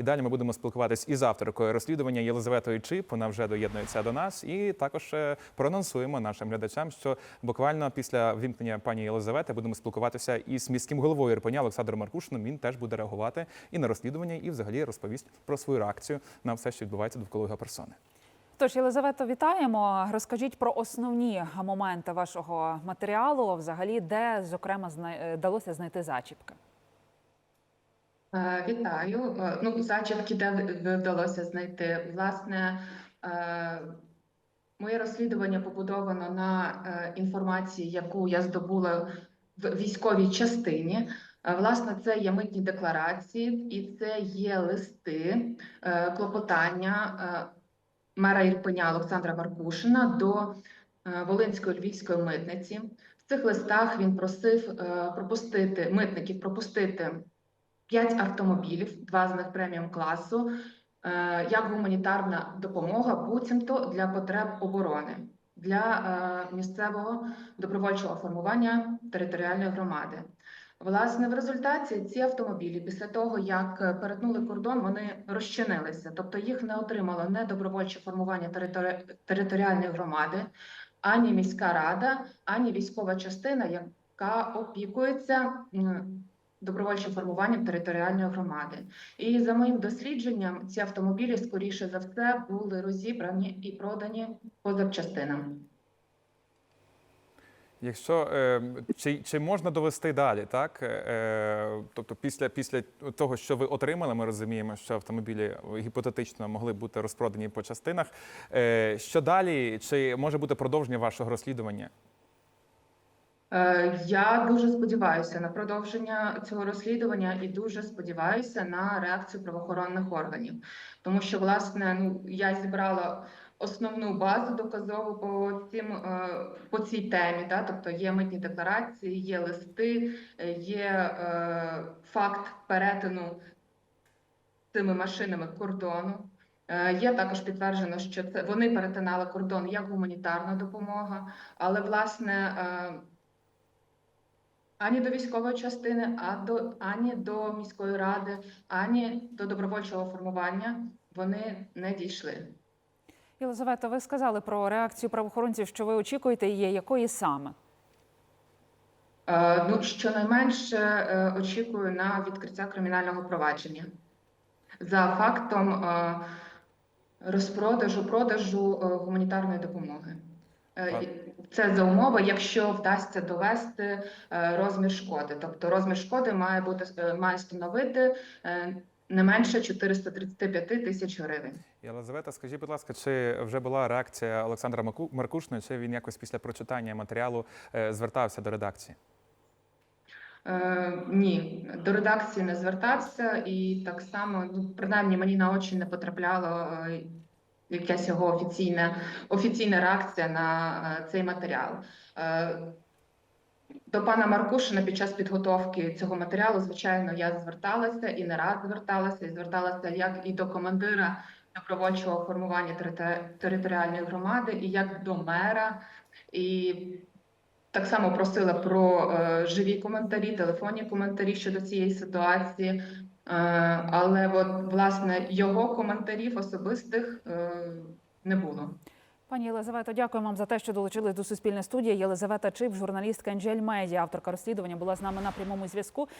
І далі ми будемо спілкуватись із авторкою розслідування Єлизаветою Чип. Вона вже доєднується до нас. І також е, проанонсуємо нашим глядачам, що буквально після вімкнення пані Єлизавети будемо спілкуватися із міським головою Ірпеня Олександром Маркушином. Він теж буде реагувати і на розслідування, і взагалі розповість про свою реакцію на все, що відбувається довкола його персони. Тож, Єлизавето, вітаємо. Розкажіть про основні моменти вашого матеріалу, взагалі, де, зокрема, е, вдалося знайти зачіпки. Е, Вітаю. Е, Ну, зачіпки, де вдалося знайти. Власне, е, моє розслідування побудовано на інформації, яку я здобула в військовій частині. Власне, це є митні декларації, і це є листи, клопотання мера Ірпеня Олександра Маркушина до Волинської львівської митниці. В цих листах він просив пропустити митників пропустити п'ять автомобілів, два з них преміум класу, е, як гуманітарна допомога, буцімто для потреб оборони для е, місцевого добровольчого формування територіальної громади. Власне, в результаті ці автомобілі, після того як е, перетнули кордон, вони розчинилися, тобто їх не отримало не добровольче формування територи... територіальної громади, ані міська рада, ані військова частина, яка опікується добровольчим формуванням територіальної громади. І за моїм дослідженням, ці автомобілі, скоріше за все, були розібрані і продані по запчастинам. Якщо е, чи, чи можна довести далі, так е, тобто, після, після того, що ви отримали, ми розуміємо, що автомобілі гіпотетично могли бути розпродані по частинах. Е, що далі? Чи може бути продовження вашого розслідування? Е, Я дуже сподіваюся на продовження цього розслідування і дуже сподіваюся на реакцію правоохоронних органів, тому що власне ну я зібрала основну базу доказову по цим е, по цій темі. Да? Тобто є митні декларації, є листи, е, є факт перетину цими машинами кордону. Є також підтверджено, що це вони перетинали кордон як гуманітарна допомога, але власне. Ані до військової частини, а до ані до міської ради, ані до добровольчого формування вони не дійшли. Єлизавето, ви сказали про реакцію правоохоронців, що ви очікуєте її, якої саме? Е, Ну щонайменше е, очікую на відкриття кримінального провадження за фактом е, розпродажу продажу е, гуманітарної допомоги. Е, Це за умови, якщо вдасться довести е, розмір шкоди. Тобто розмір шкоди має бути е, має становити не менше 435 тисяч гривень. Єлизавета, скажіть, будь ласка, чи вже була реакція Олександра Маркушина, чи він якось після прочитання матеріалу звертався до редакції? Е, ні, до редакції не звертався, і так само, ну принаймні мені на очі не потрапляло якась його офіційна офіційна реакція на е, цей матеріал. Е, до пана Маркушина під час підготовки цього матеріалу, звичайно, я зверталася і не раз зверталася, і зверталася як і до командира добровольчого формування територіальної громади, і як до мера. І так само просила про е, живі коментарі, телефонні коментарі щодо цієї ситуації. Е, але от, власне його коментарів особистих е, не було. Пані Єлизавето, дякую вам за те, що долучились до Суспільної студії. Єлизавета Чип, журналістка Анджель Медіа, авторка розслідування, була з нами на прямому зв'язку.